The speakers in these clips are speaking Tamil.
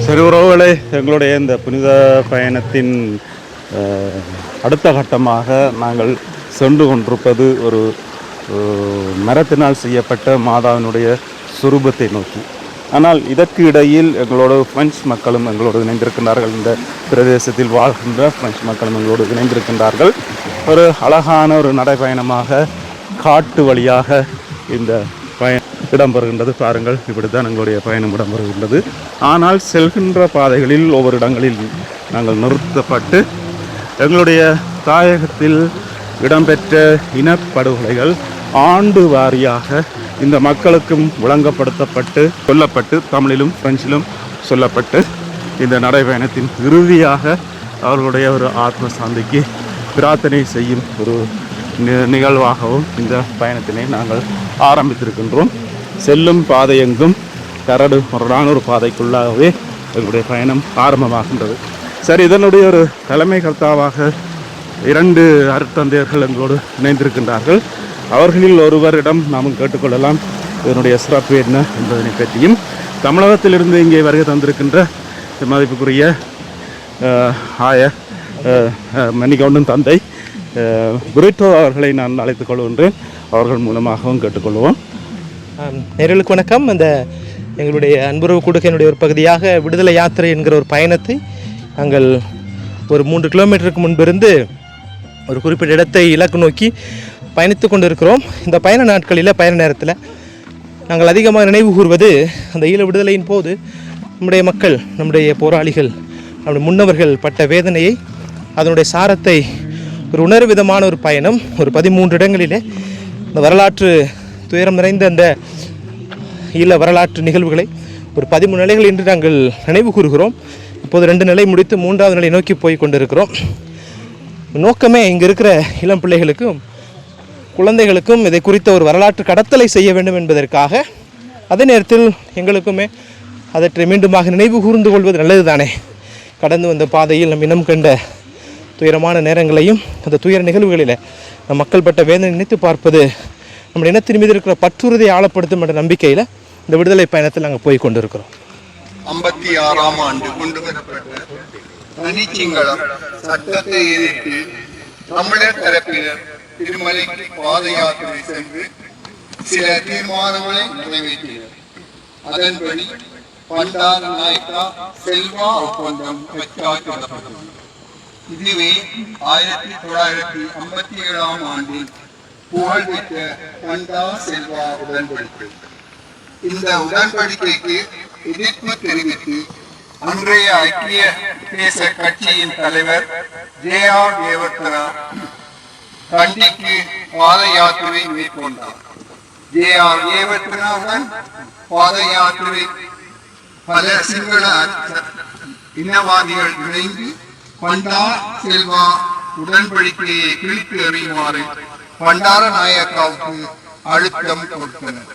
சரி உறவுகளே எங்களுடைய இந்த புனித பயணத்தின் அடுத்த கட்டமாக நாங்கள் சென்று கொண்டிருப்பது ஒரு மரத்தினால் செய்யப்பட்ட மாதாவினுடைய சுரூபத்தை நோக்கி. ஆனால் இதற்கு இடையில் எங்களோட பிரெஞ்சு மக்களும் எங்களோடு இணைந்திருக்கின்றார்கள். இந்த பிரதேசத்தில் வாழ்கின்ற பிரெஞ்சு மக்களும் எங்களோடு இணைந்திருக்கின்றார்கள். ஒரு அழகான ஒரு நடைப்பயணமாக காட்டு வழியாக இந்த பயணம் இடம்பெறுகின்றது. பாருங்கள் இப்படித்தான் எங்களுடைய பயணம் இடம்பெறுகின்றது. ஆனால் செல்கின்ற பாதைகளில் ஒவ்வொரு இடங்களில் நாங்கள் நிறுத்தப்பட்டு எங்களுடைய தாயகத்தில் இடம்பெற்ற இனப்படுகொலைகள் ஆண்டு வாரியாக இந்த மக்களுக்கும் விளங்கப்படுத்தப்பட்டு சொல்லப்பட்டு தமிழிலும் பிரெஞ்சிலும் சொல்லப்பட்டு இந்த நடைபயணத்தின் இறுதியாக அவர்களுடைய ஒரு ஆத்ம சாந்திக்கு பிரார்த்தனை செய்யும் ஒரு நிகழ்வாகவும் இந்த பயணத்தினை நாங்கள் ஆரம்பித்திருக்கின்றோம். செல்லும் பாதை எங்கும் கரடு முரடான ஒரு பாதைக்குள்ளாகவே எங்களுடைய பயணம் ஆரம்பமாகின்றது. சரி இதனுடைய ஒரு தலைமை கர்த்தாவாக இரண்டு அருட்தந்தையர்கள் எங்களோடு இணைந்திருக்கின்றார்கள். அவர்களில் ஒருவரிடம் நாம் கேட்டுக்கொள்ளலாம். இதனுடைய சிறப்பு என்ன என்பதனை பற்றியும் தமிழகத்திலிருந்து இங்கே வருகை தந்திருக்கின்ற மதிப்புக்குரிய ஆய மணிகவுண்டன் மன்னிக்கவுண்டும் தந்தை குரிட்டோ புரிட்டோ அவர்களை நான் அழைத்துக் கொள்கின்றேன். அவர்கள் மூலமாகவும் கேட்டுக்கொள்வோம். ஆம், வணக்கம். அந்த எங்களுடைய அன்புறவு கொடுக்கையினுடைய ஒரு பகுதியாக விடுதலை யாத்திரை என்கிற ஒரு பயணத்தை நாங்கள் ஒரு மூன்று கிலோமீட்டருக்கு முன்பிருந்து ஒரு குறிப்பிட்ட இடத்தை இலக்கு நோக்கி பயணித்து கொண்டு இருக்கிறோம் இந்த பயண நாட்களில் பயண நேரத்தில் நாங்கள் அதிகமாக நினைவு கூறுவது அந்த ஈழ விடுதலையின் போது நம்முடைய மக்கள் நம்முடைய போராளிகள் நம்முடைய முன்னவர்கள் பட்ட வேதனையை அதனுடைய சாரத்தை ஒரு உணர்வு விதமான ஒரு பயணம் ஒரு பதிமூன்று இடங்களிலே இந்த வரலாற்று துயரம் நிறைந்த அந்த ஈழ வரலாற்று நிகழ்வுகளை ஒரு பதிமூணு நிலைகள் இன்று நாங்கள் நினைவு கூறுகிறோம். இப்போது ரெண்டு நிலை முடித்து மூன்றாவது நிலை நோக்கி போய் கொண்டிருக்கிறோம். நோக்கமே இங்கே இருக்கிற இளம் பிள்ளைகளுக்கும் குழந்தைகளுக்கும் இதை குறித்த ஒரு வரலாற்று கடத்தலை செய்ய வேண்டும் என்பதற்காக அதே நேரத்தில் எங்களுக்குமே அதற்றை மீண்டுமாக நினைவு கூர்ந்து கொள்வது நல்லது தானே கடந்து வந்த பாதையில் நம் இனம் கண்ட துயரமான நேரங்களையும் அந்த துயர நிகழ்வுகளில் நம் மக்கள் பட்ட வேதனை நினைத்து பார்ப்பது நம்ம இனத்தின் மீது இருக்கிற பற்றுறுதியை ஆழப்படுத்தும் என்ற நம்பிக்கையில் இந்த விடுதலை பயணத்தில் நாங்கள் போய் கொண்டிருக்கிறோம். ஐம்பத்தி ஆறாம் ஆண்டு கொண்டு வரப்பட்ட தனிச்சிங்களம் சட்டத்தை எதிர்த்து தமிழர் தரப்பினர் திருமலைக்கு பாத யாத்திரை சென்று சில தீர்மானங்களை நிறைவேற்றினர். அதன்படி பண்டார நாயக்கா செல்வா ஒப்பந்தம் இதுவே ஆயிரத்தி தொள்ளாயிரத்தி ஐம்பத்தி ஏழாம் ஆண்டில் புகழ்பெற்ற பண்டா செல்வா உடன்படிக்கை இந்த உடன்படிக்கைக்கு எதிர்ப்பு தெரிவித்து அன்றைய ஐக்கிய தேச கட்சியின் தலைவர் ஜே ஆர் தேவர்த்தனா கண்டிக்கு பாத யாத்திரை மேற்கொண்டார். ஜே ஆர் தேவர்த்தனாவுடன் பாத யாத்திரை பல சிங்கள இனவாதிகள் இணைந்து பண்டா செல்வா உடன்படிக்கையை கிழித்து அறியுமாறு பண்டார நாயக்காவுக்கு அழுத்தம் கொடுத்தனர்.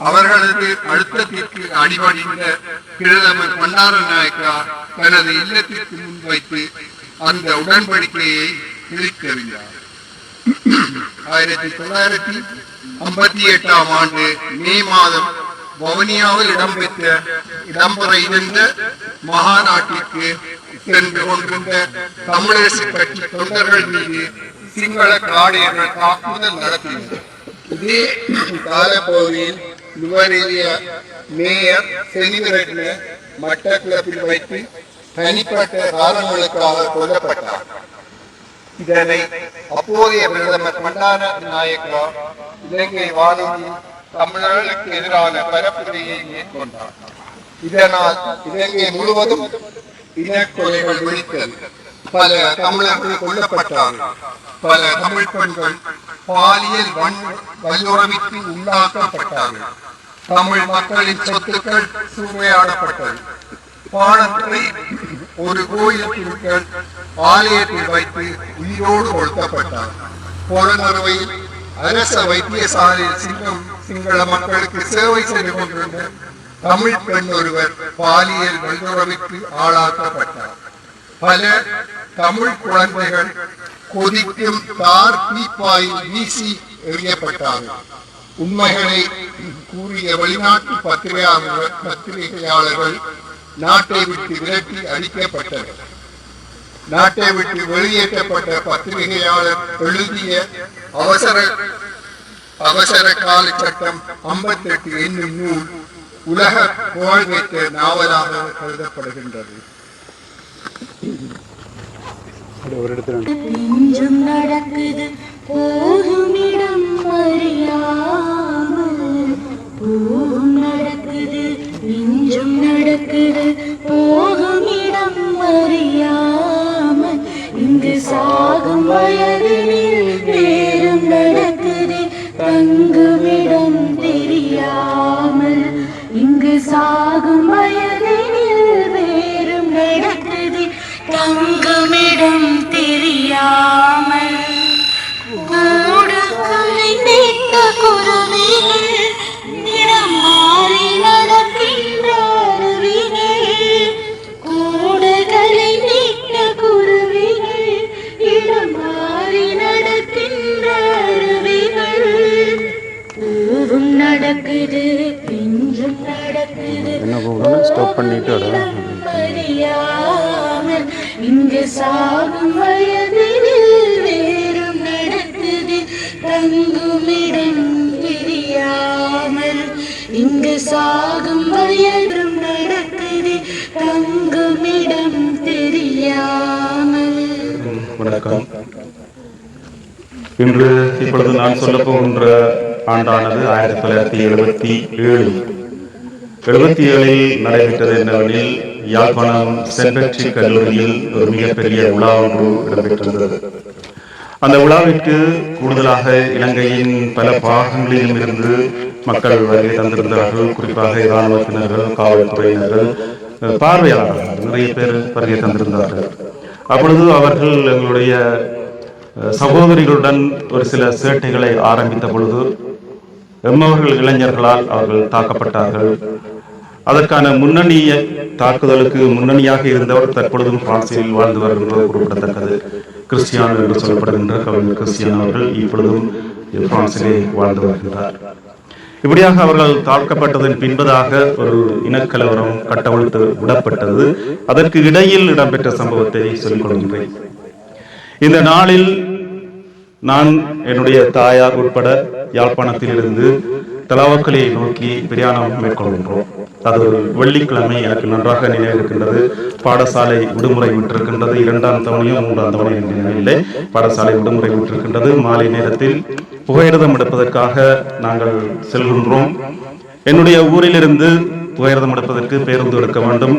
அவர்களது அழுத்தத்திற்கு அடிபணிந்த பிரதமர் பண்டார நாயக்கா தனது இல்லத்திற்கு முன்வைத்து அந்த உடன்படிக்கையை கிழிக்கவில்லை ஆயிரத்தி தொள்ளாயிரத்தி ஐம்பத்தி எட்டாம் ஆண்டு மே மாதம் வவுனியாவில் இடம்பெற்ற இடம்பெற இருந்த மகாநாட்டிற்கு சென்று கொண்டிருந்த தமிழரசு கட்சி தொண்டர்கள் மீது சிங்கள காடையர்கள் தாக்குதல் நடத்தினர் இதே காலப்பகுதியில் நுவரெலிய மேயர் செனிவரட்ன மட்டக்களப்பில் வைத்து தனிப்பட்ட காரணங்களுக்காக கொல்லப்பட்டார். இதனை அப்போதைய பிரதமர் பண்டார நாயக்கா இலங்கை வானொலி தமிழர்களுக்கு எதிரான பரப்புரையை மேற்கொண்டார். இதனால் இலங்கை முழுவதும் இனக்கொலைகள் வெடித்தது பல தமிழர்கள் கொல்லப்பட்டார்கள் பல தமிழ் பெண்கள் பாலியல் வல்லுறவிற்கு உள்ளாக்கப்பட்டார்கள் தமிழ் மக்களின் சொத்துக்கள் சூறையாடப்பட்டது பாடத்தை ஒரு கோயிலத்திற்குள் ஆலயத்தில் வைத்து உயிரோடு கொளுத்தப்பட்டார் புலனறுவையில் அரச வைத்தியசாலையில் சிங்கம் சிங்கள மக்களுக்கு சேவை செய்து கொண்டிருந்த தமிழ் பெண் ஒருவர் பாலியல் வல்லுறவிற்கு ஆளாக்கப்பட்டார். பல தமிழ் குழந்தைகள் கொதிக்கும் தார் தீப்பாயில் வீசி எறியப்பட்டார்கள். உண்மைகளை கூறிய வெளிநாட்டு பத்திரிகையாளர்கள் பத்திரிகையாளர்கள் நாட்டை விட்டு விரட்டி அழிக்கப்பட்டனர் நாட்டை விட்டு வெளியேற்றப்பட்ட பத்திரிகையாளர் எழுதிய அவசர அவசர கால சட்டம் ஐம்பத்தெட்டு என்னும் நூல் உலக புகழ்பெற்ற நாவலாக கருதப்படுகின்றது. நெஞ்சும் நடக்குது போகுமிடம் அறியாமல். பூவும் நடக்குது நெஞ்சும் நடக்குது போகுமிடம் அறியாமல். இங்கு சாகும் வயதினில் நேரம் நடக்குது தங்குமிடம் சாகும் வயதினில் வேறும் நடக்குது. தங்குமிடம் தெரியாம நடக்குது என்ன போகணும் ஸ்டாப் பண்ணிட்டு அறியாமல் இங்கு சாகும் வயதில் வேறும் நடக்குது. தங்குமிடம் தெரியாமல் இங்கு சாகும் வயதும் நடக்குது. தங்குமிடம் தெரியாமல். வணக்கம். இன்று இப்பொழுது நான் சொல்ல போகின்ற ஆண்டானது ஆயிரத்தி தொள்ளாயிரத்தி எழுபத்தி ஏழு. எழுபத்தி ஏழில் நடைபெற்றது என்னவெனில் யாழ்ப்பாணம் சென்ட் கல்லூரியில் ஒரு மிகப்பெரிய விழா ஒன்று இடம்பெற்றிருந்தது. அந்த விழாவிற்கு கூடுதலாக இலங்கையின் பல பாகங்களிலும் இருந்து மக்கள் வருகை தந்திருந்தார்கள் குறிப்பாக இராணுவத்தினர்கள் காவல்துறையினர்கள் பார்வையாளர்கள் நிறைய பேர் வருகை தந்திருந்தார்கள். அப்பொழுது அவர்கள் எங்களுடைய சகோதரிகளுடன் ஒரு சில சேட்டைகளை ஆரம்பித்த பொழுது எம்மவர்கள் இளைஞர்களால் அவர்கள் தாக்கப்பட்டார்கள். அதற்கான முன்னணிய தாக்குதலுக்கு முன்னணியாக இருந்தவர் தற்பொழுதும் பிரான்சில் வாழ்ந்து வருகின்றது குறிப்பிடத்தக்கது. கிறிஸ்டியானோ என்று சொல்லப்படுகின்ற கவிஞர் கிறிஸ்டியானோ அவர்கள் இப்பொழுதும் பிரான்சிலே வாழ்ந்து வருகின்றார். இப்படியாக அவர்கள் தாக்கப்பட்டதன் பின்பதாக ஒரு இனக்கலவரம் கட்டவிழ்த்து விடப்பட்டது. அதற்கு இடையில் இடம்பெற்ற சம்பவத்தை சொல்லிக் கொள்கின்றேன். இந்த நாளில் நான் என்னுடைய தாயார் உட்பட யாழ்ப்பாணத்திலிருந்து தலாவக்கலையை நோக்கி பிரயாணம் மேற்கொள்கின்றோம். அது ஒரு வெள்ளிக்கிழமை எனக்கு நன்றாக நினைவிருக்கின்றது. பாடசாலை விடுமுறை விட்டிருக்கின்றது. இரண்டாம் தவணையும் மூன்றாம் தவணையும் நினைவில்லை பாடசாலை விடுமுறை விட்டிருக்கின்றது. மாலை நேரத்தில் புகையிரதம் எடுப்பதற்காக நாங்கள் செல்கின்றோம். என்னுடைய ஊரிலிருந்து புகையிரதம் எடுப்பதற்கு பேருந்து எடுக்க வேண்டும்.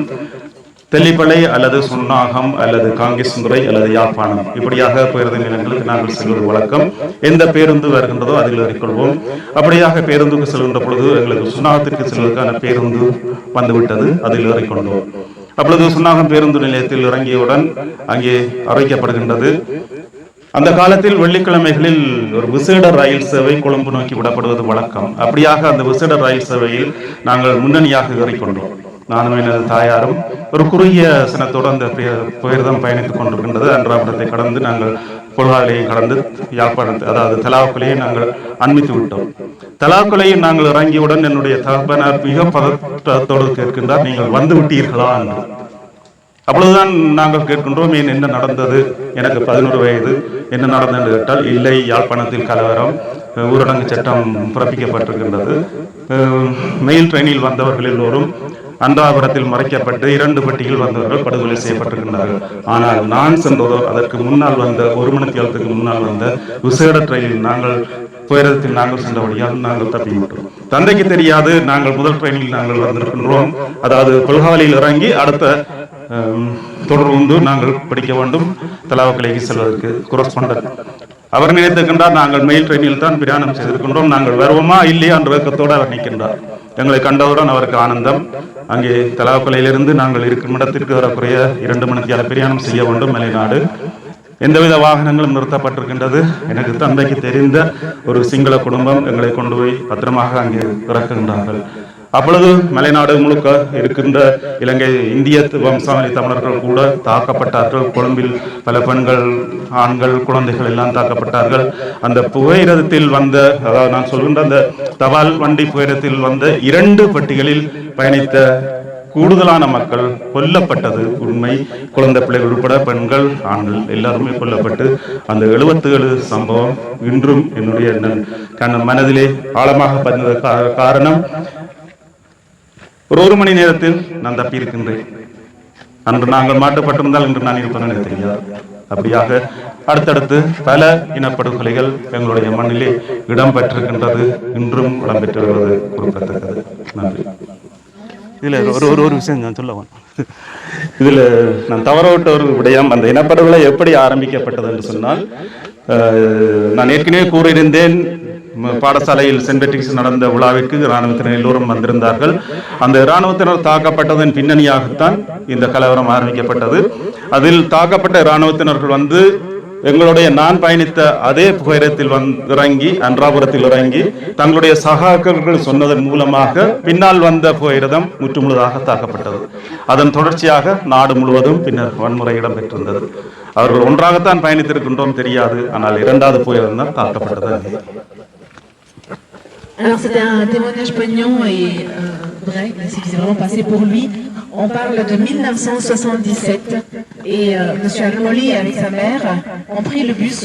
தெல்லிப்பளை அல்லது சுன்னாகம் அல்லது காங்கேசந்துறை அல்லது யாழ்ப்பாணம். இப்படியாக பேருந்து நிலையங்களுக்கு நாங்கள் செல்வது வழக்கம். எந்த பேருந்து வருகின்றதோ அதில் ஏறிக்கொள்வோம். அப்படியாக பேருந்துக்கு செல்கின்ற பொழுது எங்களுக்கு சுன்னாகத்திற்கு செல்வதற்கான பேருந்து வந்துவிட்டது. அதில் ஏறிக்கொண்டோம். அப்பொழுது சுன்னாகம் பேருந்து நிலையத்தில் இறங்கியவுடன் அங்கே அறிவிக்கப்படுகின்றது. அந்த காலத்தில் வெள்ளிக்கிழமைகளில் ஒரு விசேட ரயில் சேவை கொழும்பு நோக்கி விடப்படுவது வழக்கம். அப்படியாக அந்த விசேட ரயில் சேவையில் நாங்கள் முன்னணியாக ஏறிக்கொண்டோம். நானும் எனது தாயாரும் ஒரு குறுகிய சினத்தோடு அந்த புயர்தான் பயணித்துக் கொண்டிருக்கின்றது. அன்றாபுரத்தை கடந்து நாங்கள் கொள்காலையை கடந்து யாழ்ப்பாணத்தை அதாவது தலாவுக்குலையை நாங்கள் அண்மித்து விட்டோம். தலாவுக்குலையை நாங்கள் இறங்கியவுடன் என்னுடைய தகப்பனார் மிக பதற்றத்தோடு கேட்கின்றார் நீங்கள் வந்து விட்டீர்களா? என்று. அவ்வளவுதான் நாங்கள் கேட்கின்றோம் ஏன் என்ன நடந்தது? எனக்கு பதினோரு வயது. என்ன நடந்தது? என்று கேட்டால் இல்லை யாழ்ப்பாணத்தில் கலவரம் ஊரடங்கு சட்டம் பிறப்பிக்கப்பட்டிருக்கின்றது. அஹ் மெயில் ட்ரெயினில் வந்தவர்கள் எல்லோரும் அன்றாபுரத்தில் மறைக்கப்பட்டு இரண்டு பெட்டியில் வந்தவர்கள் படுகொலை செய்யப்பட்டிருக்கின்றார்கள் ஆனால் நான் சென்றதோ அதற்கு முன்னால் வந்த ஒரு மணி நேரத்துக்கு முன்னால் வந்த விசேட ட்ரெயினில் நாங்கள் புயரத்தில் நாங்கள் சென்றபடியால் நாங்கள் தப்பிவிட்டோம் தந்தைக்கு தெரியாது நாங்கள் முதல் ட்ரெயினில் நாங்கள் வந்திருக்கின்றோம். அதாவது கொல்காலியில் இறங்கி அடுத்த தொடர்ந்து நாங்கள் படிக்க வேண்டும். தலாவக்கலைக்கு செல்வதற்கு குரஸ்பாண்டர் அவர் நினைத்திருக்கின்றார் நாங்கள் மெயில் ட்ரெயினில் தான் பிரயாணம் செய்திருக்கின்றோம். நாங்கள் வருவோமா இல்லையா என்ற வேக்கத்தோடு அவர் நிற்கின்றார். எங்களை கண்டவுடன் அவருக்கு ஆனந்தம். அங்கே தலாவக்கலையிலிருந்து நாங்கள் இருக்கும் இடத்திற்கு வரக்கூடிய இரண்டு மணித்தியால பிரயாணம் செய்ய வேண்டும் மலைநாடு. எந்தவித வாகனங்களும் நிறுத்தப்பட்டிருக்கின்றது. எனக்கு தந்தைக்கு தெரிந்த ஒரு சிங்கள குடும்பம் எங்களை கொண்டு போய் பத்திரமாக அங்கே இறக்குகின்றார்கள். அப்பொழுது மலைநாடு முழுக்க இருக்கின்ற இலங்கை இந்திய வம்சாவளி தமிழர்கள் கூட தாக்கப்பட்டார்கள். கொழும்பில் பல பெண்கள் ஆண்கள் குழந்தைகள் எல்லாம் தாக்கப்பட்டார்கள். அந்த புகையிரதத்தில் வந்த அதாவது நான் சொல்கின்ற அந்த தபால் வண்டி புகையிரத்தில் வந்த இரண்டு பட்டிகளில் பயணித்த கூடுதலான மக்கள் கொல்லப்பட்டது. உண்மை. குழந்தை பிள்ளைகள் உட்பட பெண்கள் ஆண்கள் எல்லாருமே கொல்லப்பட்டு அந்த எழுபத்தி ஏழு சம்பவம் இன்றும் என்னுடைய மனதிலே ஆழமாக பதிந்த கா- காரணம் ஒரு ஒரு மணி நேரத்தில் நான் தப்பி இருக்கின்றேன் அன்று நாங்கள் மாட்டுப்பட்டிருந்தால் இன்று நான் இருப்பேன் எனக்கு தெரியாது. அப்படியாக அடுத்தடுத்து பல இனப்படுகொலைகள் எங்களுடைய மண்ணிலே இடம்பெற்றிருக்கின்றது இன்றும் இடம்பெற்று வருவது குறிப்பிடத்தக்கது. நன்றி. இதுல ஒரு ஒரு ஒரு விஷயம் நான் சொல்ல வேணும். இதுல நான் தவறவிட்ட ஒரு விடயம். அந்த இனப்படுகொலை எப்படி ஆரம்பிக்கப்பட்டது என்று சொன்னால் நான் ஏற்கனவே கூறியிருந்தேன் பாடசாலையில் சென்ட் பேட்ரிக்ஸ் நடந்த விழாவிற்கு இராணுவத்தினர் எல்லோரும் வந்திருந்தார்கள். அந்த இராணுவத்தினர் தாக்கப்பட்டதன் பின்னணியாகத்தான் இந்த கலவரம் ஆரம்பிக்கப்பட்டது. அதில் தாக்கப்பட்ட இராணுவத்தினர்கள் வந்து எங்களுடைய நான் பயணித்த அதே புகையிரத்தில் வந் இறங்கி அன்றாபுரத்தில் இறங்கி தங்களுடைய சகாக்கள் சொன்னதன் மூலமாக பின்னால் வந்த புகையிரதம் முற்றுமுழுதாக தாக்கப்பட்டது. அதன் தொடர்ச்சியாக நாடு முழுவதும் பின்னர் வன்முறை இடம்பெற்றிருந்தது. அவர்கள் ஒன்றாகத்தான் பயணித்திருக்கின்றோம் தெரியாது ஆனால் இரண்டாவது புகையிரதம் தான் தாக்கப்பட்டது Alors c'était un témoignage poignant et euh, vrai, c'est qui s'est vraiment passé pour lui. On parle de 1977 et euh, M. Almoli avec sa mère ont pris le bus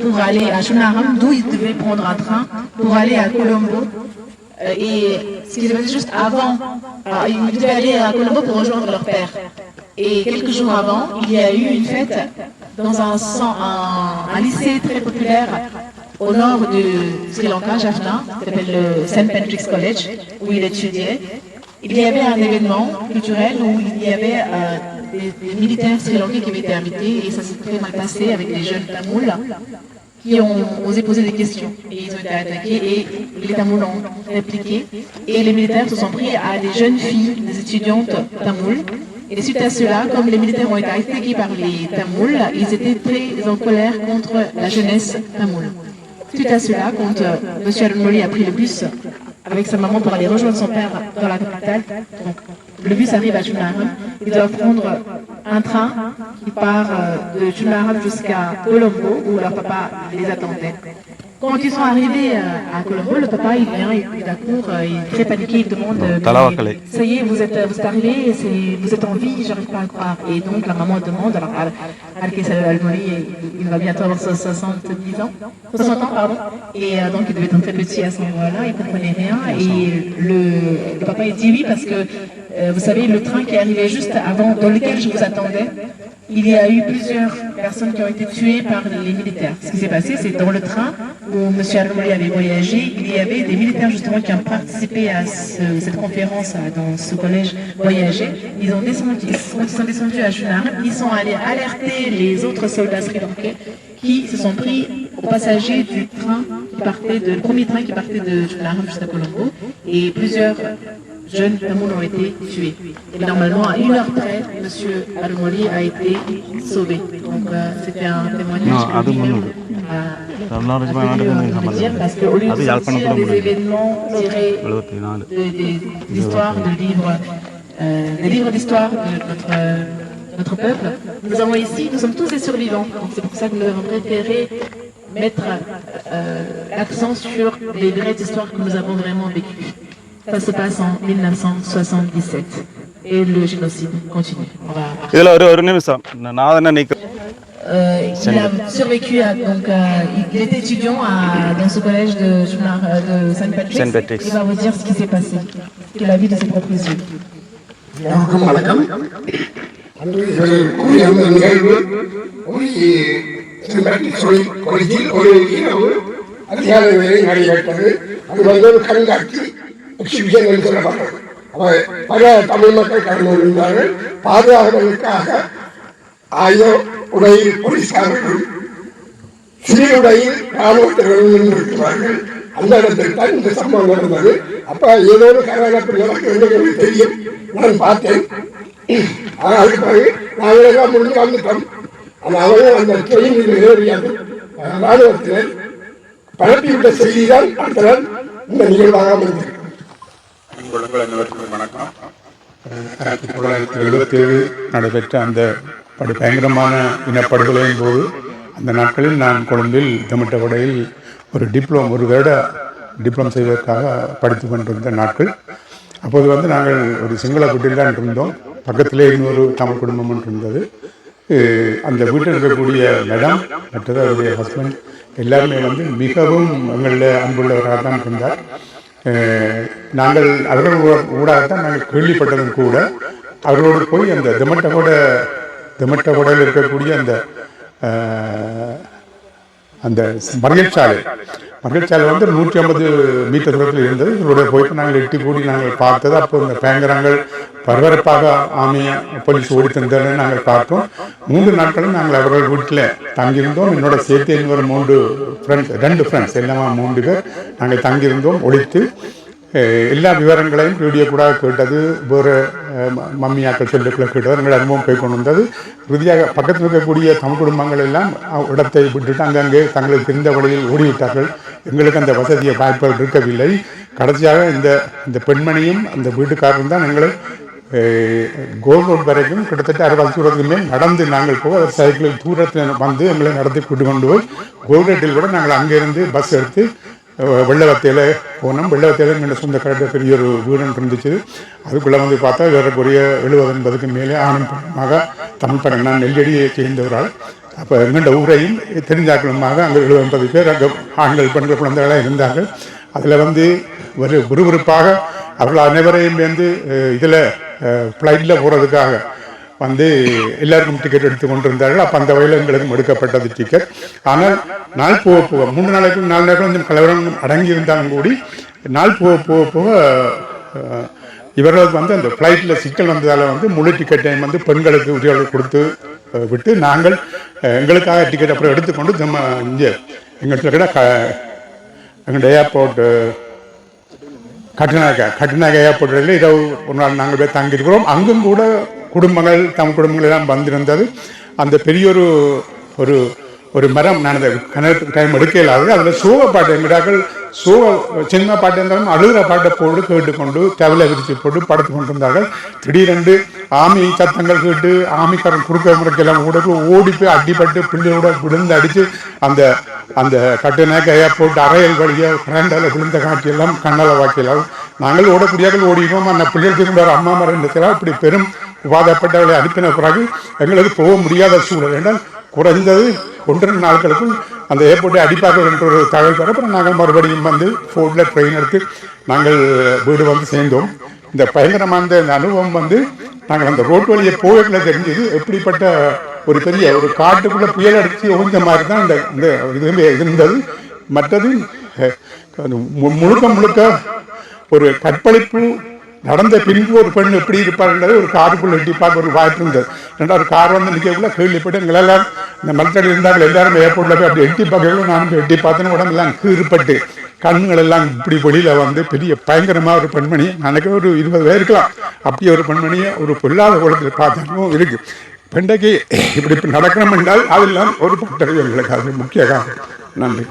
pour aller à Chunaram, d'où ils devaient prendre un train pour aller à Colombo. Euh, et ce qui s'est passé juste avant, alors, ils devaient aller à Colombo pour rejoindre leur père. Et quelques jours avant, il y a eu une fête dans un, cen- un- un lycée très populaire au nord du Sri Lanka, Jaffna, qui s'appelle le St. Patrick's College, où il étudiait. Il y avait un événement culturel où il y avait euh, des, des militaires sri-lankais qui avaient été invités et ça s'est très mal passé avec les jeunes Tamouls qui ont osé poser des questions. Et ils ont été attaqués et les Tamouls ont répliqué. Et les militaires se sont pris à des jeunes filles, des étudiantes tamoules. Et suite à cela, comme les militaires ont été attaqués par les Tamouls, ils étaient très en colère contre la jeunesse tamoule. Suite à cela, quand euh, M. Almoli a pris le bus avec sa maman pour aller rejoindre son père dans la capitale, le bus arrive à Chunaram, ils doivent prendre un train qui part euh, de Chunaram jusqu'à Colombo, où leur papa les attendait. Quand ils sont arrivés euh, à Colombo, le papa il vient, il cour, euh, il est très paniqué, il demande euh, ça y est, vous êtes, vous êtes vous êtes en vie, j'arrive pas à le croire. Et donc la maman demande, alors Al- Al-Kassel Al-Moli, il va bientôt avoir 70 ans, 60 ans, pardon, et donc il devait être très petit à ce moment-là, il comprenait rien, et le, le papa il dit oui parce que, vous savez, le train qui arrivait juste avant, dans lequel je vous attendais, il y a eu plusieurs personnes qui ont été tuées par les militaires. Ce qui s'est passé, c'est dans le train où M. Almoli avait voyagé, il y avait des militaires justement qui ont participé à ce- cette conférence dans ce collège voyagé. Ils ont descendu, ils sont, descendus à Junaram, ils sont allés alerter les autres soldats sri-lankais qui se sont pris aux passagers du train qui partait de, le premier train qui partait de Junaram jusqu'à Colombo et plusieurs jeunes Cameroun ont été tués. Et normalement, à une heure près, M. Ademoli a été sauvé. Donc, euh, c'était un témoignage que je voulais dire parce qu'au lieu de sortir des événements tirés de, des, histoires, de livres, euh, des livres d'histoire de notre, notre peuple, nous avons ici, nous sommes tous des survivants. C'est pour ça que nous avons préféré mettre euh, l'accent sur les vraies histoires que nous avons vraiment vécues. Ça se passe en 1977 et le génocide continue. On va இதுல ஒரு ஒரு நிமிஷம் நான் நான் என்ன நினைக்கிறேன் euh, il a survécu à, donc euh, il était étudiant à, dans ce collège de, Jumar- euh, de Saint Patrick's. Saint Patrick's. Il va vous dire ce qui s'est passé, qu'il a vu de ses propres yeux. எல்லோருக்கும் வணக்கம் அன்று இவர்கள் கூறிய அந்த நிகழ்வு ஒரு செம்பட்டி சொல்லி கொலையில் ஒரு இரவு அதிகாலை வேலை நடைபெற்றது அது வந்து ஒரு கண்காட்சி முக்கிய விஷயங்கள் சொல்லப்பட்டது பல தமிழ் மக்கள் கடந்து வருகிறார்கள் பாதுகாப்பதற்காக ஆயுத உடையில் போலீஸ்காரர்கள் சிறியுடையில் ராணுவத்தினர்கள் நின்றிருக்கிறார்கள் அந்த இடத்தில் தான் இந்த சம்பவம் நடந்தது அப்ப ஏதோ ஒரு கரகலப்பு நடக்கும் என்று தெரியும் நான் பார்த்தேன் ஆனால் அதுக்கு பிறகு நாங்கள் எல்லாம் முடிஞ்சு வந்துட்டோம் ஆனால் அவங்க அந்த ட்ரெயினில் ஏறியது அஹ், ராணுவத்தினர் பரப்பிவிட்ட செய்திதான் அடுத்த நாள் இந்த நிகழ்வாக அமைந்தது கொள்ளுங்கள் அனைவருக்கும் வணக்கம். ஆயிரத்தி தொள்ளாயிரத்தி எழுபத்தி ஏழு நடைபெற்ற அந்த படு பயங்கரமான இனப்படுகொலையின் போது அந்த நாட்களில் நான் கொழும்பில் தமிழ்வடையில் ஒரு டிப்ளோம் ஒரு வருட டிப்ளோம் செய்வதற்காக படித்து கொண்டிருந்த நாட்கள். அப்போது வந்து நாங்கள் ஒரு சிங்கள வீட்டில் தான் இருந்தோம். பக்கத்திலே இன்னொரு தமிழ் குடும்பம் இருந்தது. அந்த வீட்டில் இருக்கக்கூடிய மேடம் மற்றது அவருடைய ஹஸ்பண்ட் எல்லாருமே வந்து மிகவும் எங்களில் அன்புள்ளவராக தான் இருந்தார். நாங்கள் அவர்கள் ஊடாகத்தான் நாங்கள் கேள்விப்பட்டதும் கூட அவர்களோடு போய் அந்த திமட்டகோட திமட்டகோடையில் இருக்கக்கூடிய அந்த அந்த மறியல்சாலை மறியல்சாலை வந்து நூற்றி ஐம்பது மீட்டர் தூரத்தில் இருந்தது. இதோட போயிட்டு நாங்கள் எட்டி கூடி நாங்கள் பார்த்தது அப்போ இந்த பயங்கரங்கள் பரபரப்பாக ஆமைய போலீஸ் ஓடி தந்ததை நாங்கள் பார்த்தோம். மூன்று நாட்களும் நாங்கள் அவர்கள் வீட்டில் தங்கியிருந்தோம். என்னோட சேர்த்து இன்னொரு மூன்று ஃப்ரெண்ட்ஸ் ரெண்டு ஃப்ரெண்ட்ஸ் எல்லாமே மூன்று பேர் நாங்கள் தங்கியிருந்தோம். ஒழித்து எல்லா விவரங்களையும் வீடியோ கூட கேட்டது வேறு மம்மியாக்கள் சொல்லுக்குள்ள கேட்டது எங்கள் அனுபவம் போய் கொண்டு வந்தது இறுதியாக பக்கத்தில் இருக்கக்கூடிய தமிழ் குடும்பங்கள் எல்லாம் இடத்தை விட்டுட்டு அங்கங்கே தங்களுக்கு தெரிந்த வழியில் ஓடிவிட்டார்கள் எங்களுக்கு அந்த வசதியை வாய்ப்புகள் இருக்கவில்லை கடைசியாக இந்த இந்த பெண்மணியும் அந்த வீட்டுக்காரரும் தான் எங்களை கோல் ரோட் வரைக்கும் கிட்டத்தட்ட அறுபது தூரத்துக்கு மேல் நடந்து நாங்கள் போக ஒரு சைக்கிளில் தூரத்தில் வந்து எங்களை நடத்தி கூட்டு கொண்டு போய் கோல் ரோட்டில் கூட நாங்கள் அங்கேருந்து பஸ் எடுத்து வெள்ளவத்தையில் போனோம். வெள்ளவத்தையில் எங்கள் சொந்த கரெக்டாக பெரிய ஒரு வீடுன்னு இருந்துச்சு. அதுக்குள்ளே வந்து பார்த்தா ஏறக்குறைய எழுபது எண்பதுக்கு மேலே ஆணும் பெண்ணுமாக தமிழ் படம் நான் நெல்லடியை சேர்ந்தவரால். அப்போ எங்கள்ட ஊரையும் தெரிஞ்சாக்களுமாக அங்கே எழுபது எண்பது பேர் அங்கே ஆண்கள் பெண்கள் குழந்தைகளாக இருந்தார்கள். அதில் வந்து ஒரு விறுவிறுப்பாக அவர்கள் அனைவரையும் வந்து இதில் ஃப்ளைட்டில் போகிறதுக்காக வந்து எல்லாருக்கும் டிக்கெட் எடுத்து கொண்டிருந்தார்கள். அப்போ அந்த வகையில் எங்களுக்கும் எடுக்கப்பட்டது டிக்கெட் ஆனால் நாள் போக போக மூணு நாளைக்கு நாலு நாளைக்கு கொஞ்சம் கலவரம் அடங்கி இருந்தாலும் கூடி நாள் போக போக போக இவர்களுக்கு வந்து அந்த ஃப்ளைட்டில் சிக்கல் வந்ததால் வந்து முழு டிக்கெட்டையும் வந்து பெண்களுக்கு உரியவர்கள் கொடுத்து விட்டு நாங்கள் எங்களுக்காக டிக்கெட் அப்புறம் எடுத்துக்கொண்டு நம்ம இங்கே எங்கள்கிட்ட க எங்கள்கிட்ட ஏர்போர்ட் கட்டுநாயக்க கட்டுநாயக்க ஏர்போர்ட்டில் இரவு ஒரு நாள் நாங்கள் போய் தங்கியிருக்கிறோம். அங்கும் கூட குடும்பங்கள் தம் குடும்பங்கள் எல்லாம் வந்திருந்தது. அந்த பெரிய ஒரு ஒரு ஒரு மரம் நான் அந்த கணக்கு டைம் எடுக்க இல்லாது அதில் சோக பாட்டு எங்கிட்டாக்கள் சோக சின்ன பாட்டு இருந்தாலும் அழுகிற பாட்டை போட்டு கேட்டுக்கொண்டு தவளை விரித்து போட்டு படுத்து கொண்டிருந்தார்கள். திடீரென்று ஆமி சத்தங்கள் கேட்டு ஆமிக்காரன் குறுக்க முறைக்கெல்லாம் கூட ஓடி போய் அடிபட்டு பிள்ளையோட விழுந்து அடித்து அந்த அந்த கட்டுநாயகையால் போட்டு அறையல் வழியாக கரண்டால் விழுந்த காட்சியெல்லாம் கண்ணால் வாக்கியெல்லாம் நாங்கள் ஓடக்கூடியார்கள் ஓடிவோம் அந்த பிள்ளைகளுக்கு அம்மா மரம் இருக்கிறார். இப்படி பெரும் விவாதப்பட்டவர்களை அனுப்பின பிறகு எங்களுக்கு போக முடியாத சூழல். என்றால் குறைந்தது ஒன்றரை நாட்களுக்குள் அந்த ஏர்போர்ட்டை அடிப்பார்கள் என்ற ஒரு தகவல் தர அப்புறம் நாங்கள் மறுபடியும் வந்து ஃபோர்டில் ட்ரெயின் எடுத்து நாங்கள் வீடு வந்து சேர்ந்தோம். இந்த பயங்கரமான இந்த அனுபவம் வந்து நாங்கள் அந்த ரோட் வழியை போகல தெரிஞ்சது. எப்படிப்பட்ட ஒரு பெரிய ஒரு காட்டுக்குள்ளே புயல் அடித்து ஓய்ந்த மாதிரி தான் இந்த இந்த இதுவுமே இருந்தது. மற்றது மு- முழுக்க முழுக்க ஒரு கற்பழிப்பு நடந்த பின்பு ஒரு பெண் எப்படி இருப்பாருன்றது ஒரு காருக்குள்ளே எட்டி பார்க்க ஒரு வாய்ப்பு இருந்தது ரெண்டாவது கார் வந்து நிற்கக்குள்ள கேள்விப்பட்டு எங்களெல்லாம் இந்த மலத்தடி இருந்தாங்க எல்லாரும் ஏர்போர்ட்ல போய் அப்படி எட்டி பார்க்கல நானும் எட்டி பார்த்தேன்னு உடம்பெல்லாம் கீறுப்பட்டு கண்ணுகள் எல்லாம் இப்படி வெளியில் வந்து பெரிய பயங்கரமாக ஒரு பெண்மணி எனக்கு ஒரு இருபது பேர் இருக்கலாம். அப்படி ஒரு பெண்மணியை ஒரு பொல்லாத குளத்தில் பார்த்ததும் இருக்குது பெண்டைக்கு இப்படி நடக்கணும் என்றால் அதெல்லாம் ஒரு பட்டறிவு எங்களுக்கு அது முக்கிய காரணம். நன்றி.